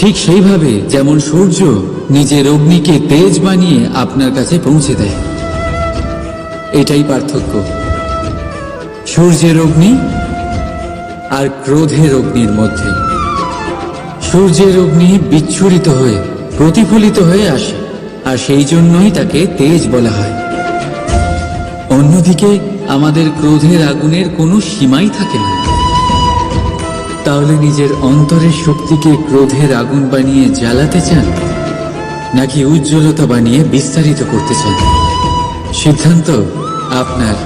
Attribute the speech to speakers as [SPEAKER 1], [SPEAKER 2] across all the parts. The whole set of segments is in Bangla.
[SPEAKER 1] ঠিক সেইভাবে যেমন সূর্য নিজের অগ্নিকে তেজ বানিয়ে আপনার কাছে পৌঁছে দেয়। এটাই পার্থক্য। সূর্যের অগ্নি আর ক্রোধের অগ্নির মধ্যে। সূর্যের অগ্নি বিচ্ছুরিত হয়ে, প্রতিফলিত হয়ে আসে, আর সেই জন্যই তাকে তেজ বলা হয়। অন্যদিকে আমাদের ক্রোধের আগুনের কোনো সীমাই থাকে না। তাহলে নিজের অন্তরের শক্তিকে ক্রোধের আগুন বানিয়ে জ্বালাতে চান? নাকি উজ্জ্বলতা বানিয়ে বিস্তারিত করতে চান? সিদ্ধান্ত আপনার।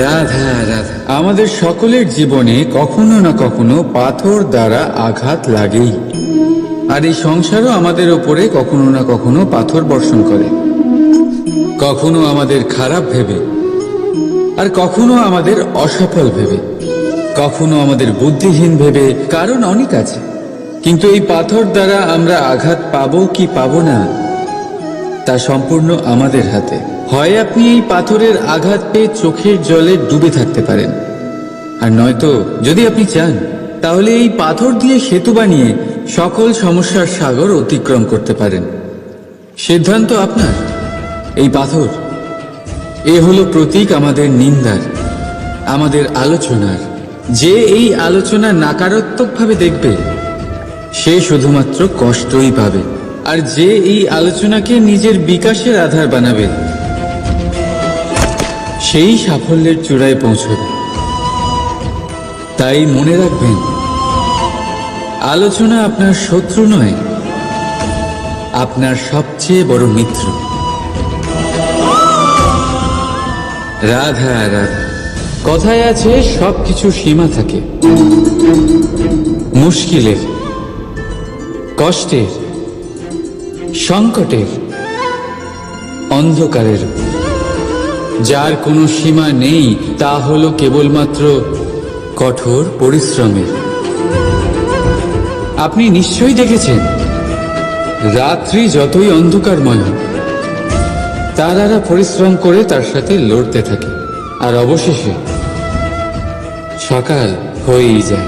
[SPEAKER 1] রাধা রাধা। আমাদের সকলের জীবনে কখনো না কখনো পাথর দ্বারা আঘাত লাগেই। আর এই সংসারও আমাদের ওপরে কখনো না কখনো পাথর বর্ষণ করে। কখনো আমাদের খারাপ ভেবে, আর কখনো আমাদের অসফল ভেবে। কখনো আমাদের বুদ্ধিহীন ভেবে কারণ অনেক আছে। কিন্তু এই পাথর দ্বারা আমরা আঘাত পাবো কি পাবো না, তা সম্পূর্ণ আমাদের হাতে। হয় আপনি এই পাথরের আঘাত পেয়ে চোখের জলে ডুবে থাকতে পারেন। আর নয়তো যদি আপনি চান, তাহলে এই পাথর দিয়ে সেতু বানিয়ে সকল সমস্যার সাগর অতিক্রম করতে পারেন। সিদ্ধান্ত আপনার। এই পাথর, এ হলো প্রতীক আমাদের নিন্দার, আমাদের আলোচনার। যে এই আলোচনা নাকারাত্মকভাবে দেখবে, সে শুধুমাত্র কষ্টই পাবে। আর যে এই আলোচনাকে নিজের বিকাশের আধার বানাবে, সেই সাফল্যের চূড়ায় পৌঁছবে। তাই মনে রাখবেন, আলোচনা আপনার শত্রু নয়, আপনার সবচেয়ে বড় মিত্র। রাধা রাধা। কথায় আছে সবকিছু সীমা থাকে। মুশকিলের, কষ্টের, সংকটের, অন্ধকারের। যার কোনো সীমা নেই, তা হলো কেবলমাত্র কঠোর পরিশ্রমের। আপনি নিশ্চয়ই দেখেছেন, রাত্রি যতই অন্ধকারময় তারারা পরিশ্রম করে তার সাথে লড়তে থাকে। আর অবশেষে সকাল হয়েই যায়।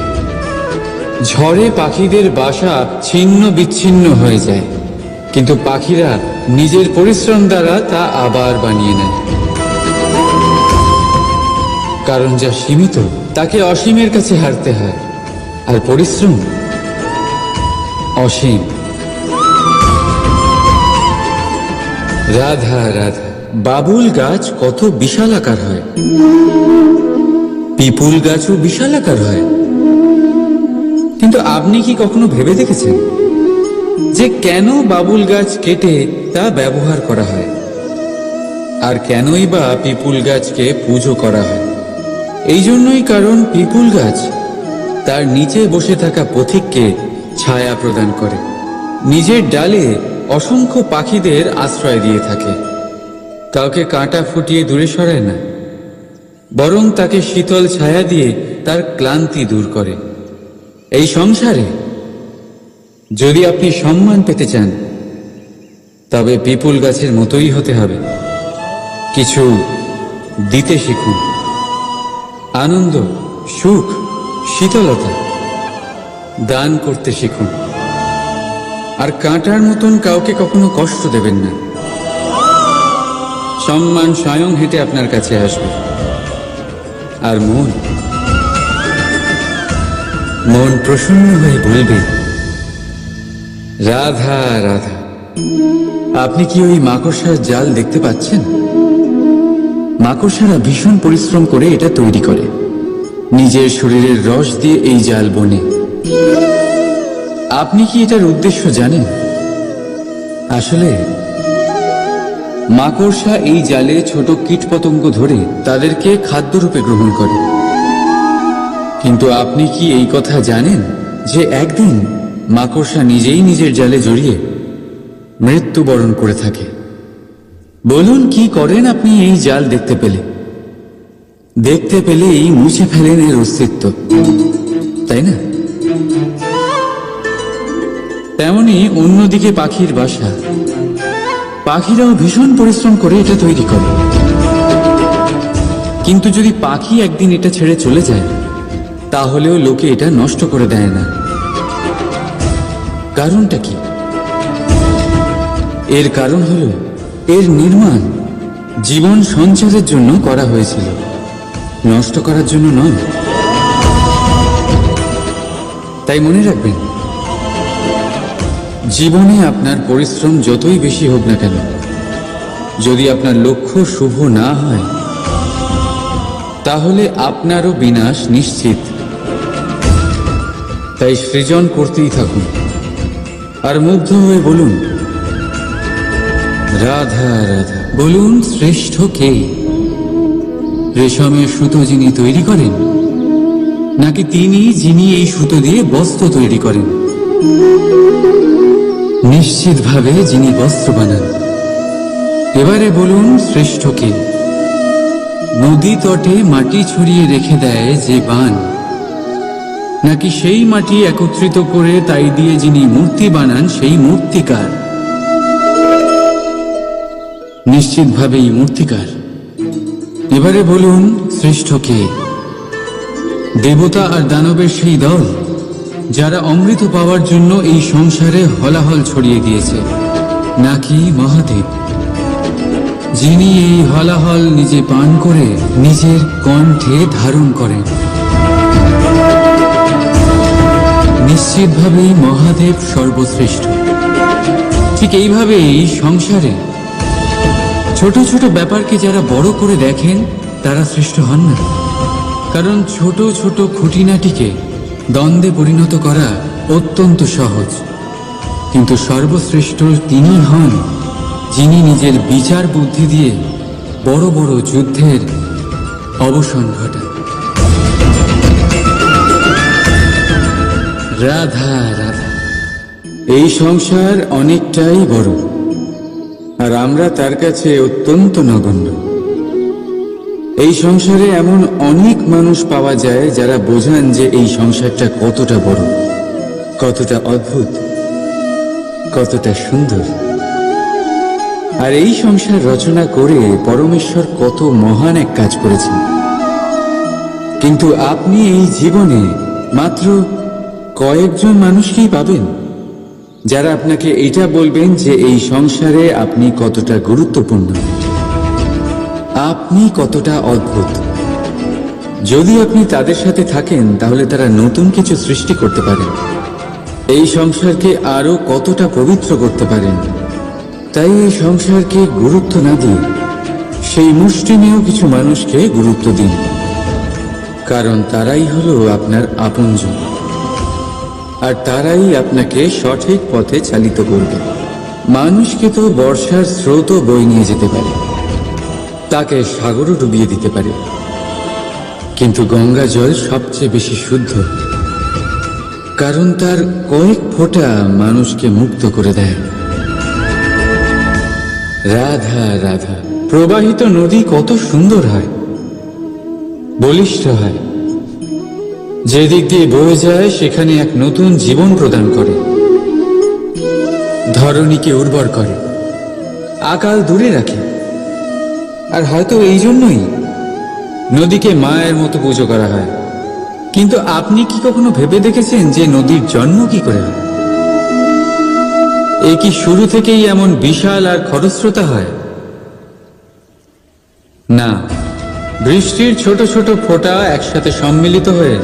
[SPEAKER 1] ঝড়ে পাখিদের বাসা ছিন্ন বিচ্ছিন্ন হয়ে যায়। কিন্তু পাখিরা নিজের পরিশ্রম দ্বারা তা আবার বানিয়ে নেয়। কারণ যা সীমিত, তাকে অসীমের কাছে হারতে হয়। আর পরিশ্রম অসীম। রাধা রাধা, বাবুল গাছ কত বিশাল আকার হয়। পিপুল গাছও বিশাল আকার হয়। কিন্তু আপনি কি কখনো ভেবে দেখেছেন যে কেন বাবুল গাছ কেটে তা ব্যবহার করা হয়? আর কেনই বা পিপুল গাছকে পুজো করা হয়? এই জন্যই কারণ পিপুল গাছ তার নিচে বসে থাকা পথিককে ছায়া প্রদান করে। নিজের ডালে অসংখ্য পাখিদের আশ্রয় দিয়ে থাকে। কাউকে কাঁটা ফুটিয়ে দূরে সরায় না। বরং তাকে শীতল ছায়া দিয়ে তার ক্লান্তি দূর করে। এই সংসারে যদি আপনি সম্মান পেতে চান, তবে পিপুল গাছের মতোই হতে হবে। কিছু দিতে শিখুন। আনন্দ, সুখ, শীতলতা দান করতে শিখুন। আর কাঁটার মতন কাউকে কখনো কষ্ট দেবেন না। সম্মান স্বয়ং হেঁটে আপনার কাছে আসবে। আর মন। মন প্রসন্ন হয়ে বলবে, রাধা রাধা, আপনি কি ওই মাকড়সার জাল দেখতে পাচ্ছেন? মাকড়সারা ভীষণ পরিশ্রম করে এটা তৈরি করে। নিজের শরীরের রস দিয়ে এই জাল বনে। আপনি কি এটার উদ্দেশ্য জানেন? আসলে মাকড়সা এই জালে ছোট কীটপতঙ্গ ধরে তাদেরকে খাদ্যরূপে গ্রহণ করে। কিন্তু আপনি কি এই কথা জানেন যে একদিন মাকড়সা নিজেই নিজের জালে জড়িয়ে মৃত্যুবরণ করে থাকে? বলুন, কি করেন আপনি এই জাল দেখতে পেলে? দেখতে পেলেই মুছে ফেলেন এর অস্তিত্ব। তাই না? তেমনি অন্যদিকে পাখির বাসা পাখিরাও ভীষণ পরিশ্রম করে এটা তৈরি করে। কিন্তু যদি পাখি একদিন এটা ছেড়ে চলে যায়, তাহলেও লোকে এটা নষ্ট করে দেয় না। কারণটা কি? এর কারণ হল, এর নির্মাণ জীবন সঞ্চারের জন্য করা হয়েছিল। নষ্ট করার জন্য নয়। তাই মনে রাখবেন জীবনে আপনার পরিশ্রম যতই বেশি হোক না কেন, যদি আপনার লক্ষ্য শুভ না হয়, তাহলে আপনারও বিনাশ নিশ্চিত। তাই সৃজন করতেই থাকুন আর মুগ্ধ হয়ে বলুন, রাধা রাধা। বলুন, শ্রেষ্ঠ কে? রেশমের সুতো যিনি তৈরি করেন, নাকি তিনি যিনি এই সুতো দিয়ে বস্ত্র তৈরি করেন? নিশ্চিতভাবে যিনি বস্ত্র বানান। এবারে বলুন, শ্রেষ্ঠ কে? নদী তটে মাটি ছড়িয়ে রেখে দেয় যে বান। নাকি সেই মাটি একত্রিত করে তাই দিয়ে যিনি মূর্তি বানান, সেই মূর্তিকার নিশ্চিতভাবেই মূর্তিকার। এবারে বলুন, শ্রেষ্ঠ কে? দেবতা আর দানবের সেই দল? যারা অমৃত পাওয়ার জন্য এই সংসারে হলাহল ছড়িয়ে দিয়েছে, নাকি মহাদেব? যিনি এই হলাহল নিজে পান করে নিজের কণ্ঠে ধারণ করেন। নিশ্চিতভাবেই মহাদেব সর্বশ্রেষ্ঠ। ঠিক এইভাবেই সংসারে ছোট ছোট ব্যাপারকে যারা বড় করে দেখেন, তারা শ্রেষ্ঠ হন না। কারণ ছোট ছোট খুঁটিনাটিকে দ্বন্দ্বে পরিণত করা অত্যন্ত সহজ। কিন্তু সর্বশ্রেষ্ঠ তিনি হন যিনি নিজের বিচার বুদ্ধি দিয়ে বড় বড় যুদ্ধের অবসান ঘটান। রাধা রাধা। এই সংসার অনেকটাই বড়, আর আমরা তার কাছে অত্যন্ত নগণ্য। এই সংসারে এমন অনেক মানুষ পাওয়া যায় যারা বোঝান যে এই সংসারটা কতটা বড়, কতটা অদ্ভুত, কতটা সুন্দর। আর এই সংসার রচনা করে পরমেশ্বর কত মহান এক কাজ করেছেন। কিন্তু আপনি এই জীবনে মাত্র কয়েকজন মানুষকেই পাবেন, যারা আপনাকে এটা বলবেন যে এই সংসারে আপনি কতটা গুরুত্বপূর্ণ। আপনি কতটা অদ্ভুত। যদি আপনি তাদের সাথে থাকেন, তাহলে তারা নতুন কিছু সৃষ্টি করতে পারেন এই সংসারকে আরও কতটা পবিত্র করতে পারেন। তাই এই সংসারকে গুরুত্ব না দিয়ে, সেই মুষ্টিমেয় কিছু মানুষকে গুরুত্ব দিন। কারণ তারাই হলো আপনার আপনজন। আর তারাই আপনাকে সঠিক পথে চালিত করবে। মানুষকে তো বর্ষার স্রোতও বই নিয়ে যেতে পারে। তাকে সাগরও ডুবিয়ে দিতে পারে। কিন্তু গঙ্গা জল সবচেয়ে বেশি শুদ্ধ। কারণ তার কয়েক ফোঁটা মানুষকে মুক্ত করে দেয়। রাধা রাধা, প্রবাহিত নদী কত সুন্দর হয়। বলিষ্ঠ হয়। যেদিক দিয়ে বয়ে যায়, সেখানে এক নতুন জীবন প্রদান করে। ধরণীকে উর্বর করে। আকাল দূরে রাখে। আর হয়তো এই জন্যই। নদীকে মায়ের মতো পুজো করা হয়। কিন্তু আপনি কি কখনো ভেবে দেখেছেন যে নদীর জন্ম কি করে হয়? এ কি শুরু থেকেই এমন বিশাল আর খরস্রোতা হয়? না, বৃষ্টির ছোট ছোট ফোঁটা একসাথে সম্মিলিত হয়ে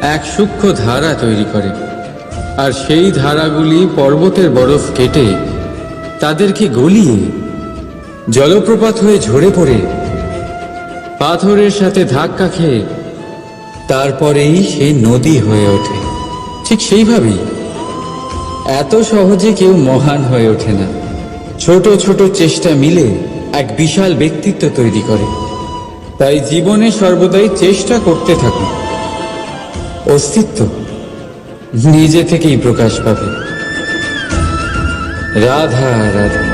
[SPEAKER 1] এক সূক্ষ্ম ধারা তৈরি করে। আর সেই ধারাগুলি পর্বতের বরফ কেটে তাদেরকে গলিয়ে জলপ্রপাত হয়ে ঝরে পড়ে, পাথরের সাথে ধাক্কা খেয়ে তারপরেই সে নদী হয়ে ওঠে। ঠিক সেইভাবেই এত সহজে কেউ মহান হয়ে ওঠে না। ছোট ছোট চেষ্টা মিলে এক বিশাল ব্যক্তিত্ব তৈরি করে। তাই জীবনে সর্বদাই চেষ্টা করতে থাকুন। অস্তিত্ব নিজে থেকেই প্রকাশ পাবে। রাধা রাধা।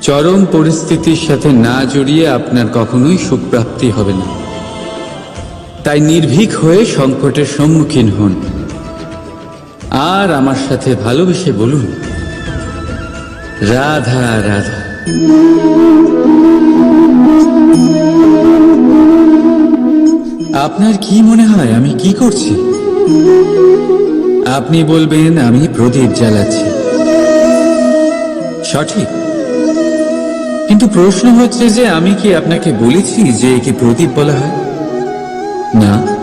[SPEAKER 1] চরম পরিস্থিতির সাথে না জড়িয়ে আপনার কখনোই সুখপ্রাপ্তি হবে না। তাই নির্ভীক হয়ে সংকটের সম্মুখীন হন। আর আমার সাথে ভালোবেসে বলুন, রাধা রাধা। আপনার কি মনে হয়, আমি কি করছি? আপনি বলবেন, আমি প্রদীপ জ্বালাচ্ছি। সঠিক। কিন্তু প্রশ্ন হচ্ছে যে আমি কি আপনাকে বলেছি যে একে প্রদীপ বলা হয়? না।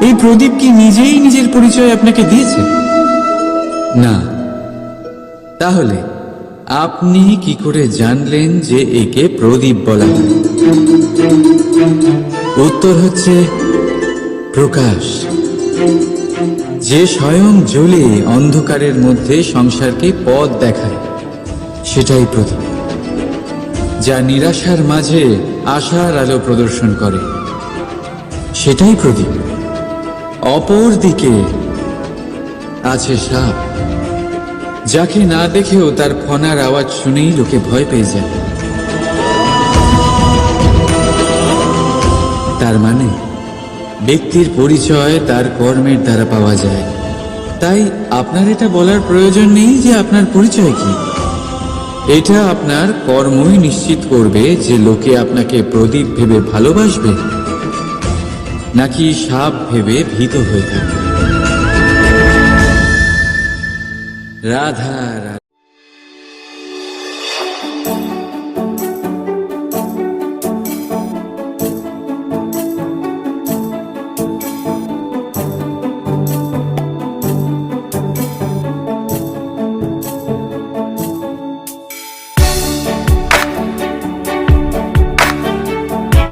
[SPEAKER 1] এই প্রদীপ কি নিজেই নিজের পরিচয় আপনাকে দিয়েছে? না। তাহলে, আপনি কি করে জানলেন যে একে প্রদীপ বলা হয়? উত্তর হচ্ছে, প্রকাশ। যে স্বয়ং জ্বলে অন্ধকারের মধ্যে সংসারকে পথ দেখায়। সেটাই প্রদীপ যা নিরাশার মাঝে আশার আলো প্রদর্শন করে। সেটাই প্রদীপ অপর দিকে আছে সাপ। যাকে না দেখেও তার ফনার আওয়াজ শুনেই লোকে ভয় পেয়ে যায়। তার মানে ব্যক্তির পরিচয় তার কর্মের দ্বারা পাওয়া যায়। তাই আপনার এটা বলার প্রয়োজন নেই যে আপনার পরিচয় কি। এটা আপনার কর্মই নিশ্চিত করবে যে লোকে আপনাকে প্রদীপ ভেবে ভালোবাসবে, নাকি সাপ ভেবে ভীত হয়ে থাকবে। রাধা